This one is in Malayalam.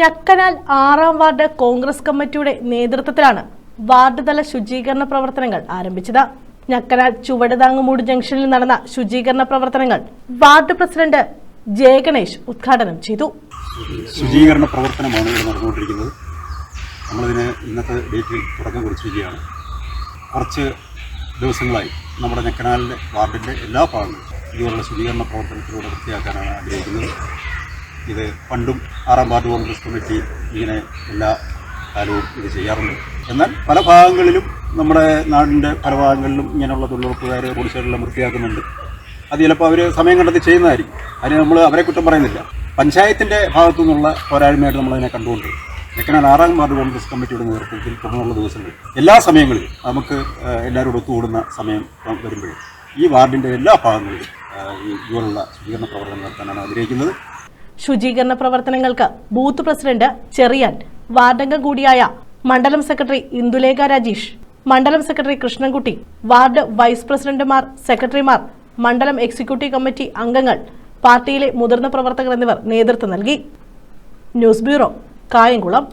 ഞക്കനാൽ ആറാം വാർഡ് കോൺഗ്രസ് കമ്മിറ്റിയുടെ നേതൃത്വത്തിലാണ് വാർഡ് തല ശുചീകരണ പ്രവർത്തനങ്ങൾ ആരംഭിച്ചത്. ഞക്കനാൽ ചുവടുതാങ്ങുമൂട് ജംഗ്ഷനിൽ നടന്ന ശുചീകരണ പ്രവർത്തനങ്ങൾ വാർഡ് പ്രസിഡന്റ് ജയഗണേഷ് ഉദ്ഘാടനം ചെയ്തു. ശുചീകരണ പ്രവർത്തനമാണ് ഇവിടെ നടന്നുകൊണ്ടിരിക്കുന്നത്. നമ്മളിതിന് ഇന്നത്തെ ഡേറ്റിൽ തുടക്കം കുറിച്ചിരിക്കുകയാണ്. കുറച്ച് ദിവസങ്ങളായി നമ്മുടെ ഞക്കനാലിന്റെ വാർഡിന്റെ എല്ലാ ഭാഗങ്ങളും ഇതുപോലുള്ള ശുചീകരണ പ്രവർത്തനത്തിലൂടെ വൃത്തിയാക്കാനാണ് ആഗ്രഹിക്കുന്നത്. ഇത് പണ്ടും ആറാം വാർഡ് കോൺഗ്രസ് കമ്മിറ്റി ഇങ്ങനെ എല്ലാ കാലവും ഇത് ചെയ്യാറുണ്ട്. എന്നാൽ പല ഭാഗങ്ങളിലും നമ്മുടെ നാടിന്റെ പല ഭാഗങ്ങളിലും ഇങ്ങനെയുള്ള തൊഴിലുറപ്പുകാർ റോഡ് സൈഡിലെല്ലാം വൃത്തിയാക്കുന്നുണ്ട്. അത് ചിലപ്പോൾ അവർ സമയം കണ്ടെത്തി ചെയ്യുന്നതായിരിക്കും. അതിന് നമ്മൾ അവരെ കുറ്റം പറയുന്നില്ല. പഞ്ചായത്തിന്റെ ഭാഗത്തു നിന്നുള്ള പോരായ്മയായിട്ട് നമ്മളതിനെ കണ്ടുകൊണ്ട് എക്കനാൽ ആറാം വാർഡ് കോൺഗ്രസ് കമ്മിറ്റിയുടെ നേതൃത്വത്തിൽ തുടർന്നുള്ള ദിവസങ്ങളിൽ എല്ലാ സമയങ്ങളിലും നമുക്ക് എല്ലാവരും ഒത്തുകൂടുന്ന സമയം വരുമ്പോഴും ഈ വാർഡിന്റെ എല്ലാ ഭാഗങ്ങളിലും ഇതുപോലുള്ള ശുചീകരണ പ്രവർത്തനം നടത്താനാണ് ആഗ്രഹിക്കുന്നത്. ശുചീകരണ പ്രവർത്തനങ്ങൾക്ക് ബൂത്ത് പ്രസിഡന്റ് ചെറിയാൻ വാർഡംഗം കൂടിയായ മണ്ഡലം സെക്രട്ടറി ഇന്ദുലേഖ രാജീഷ് മണ്ഡലം സെക്രട്ടറി കൃഷ്ണൻകുട്ടി വാർഡ് വൈസ് പ്രസിഡന്റുമാർ സെക്രട്ടറിമാർ മണ്ഡലം എക്സിക്യൂട്ടീവ് കമ്മിറ്റി അംഗങ്ങൾ പാർട്ടിയിലെ മുതിർന്ന പ്രവർത്തകർ എന്നിവർ നേതൃത്വം നൽകി. News bureau Kayamkulam.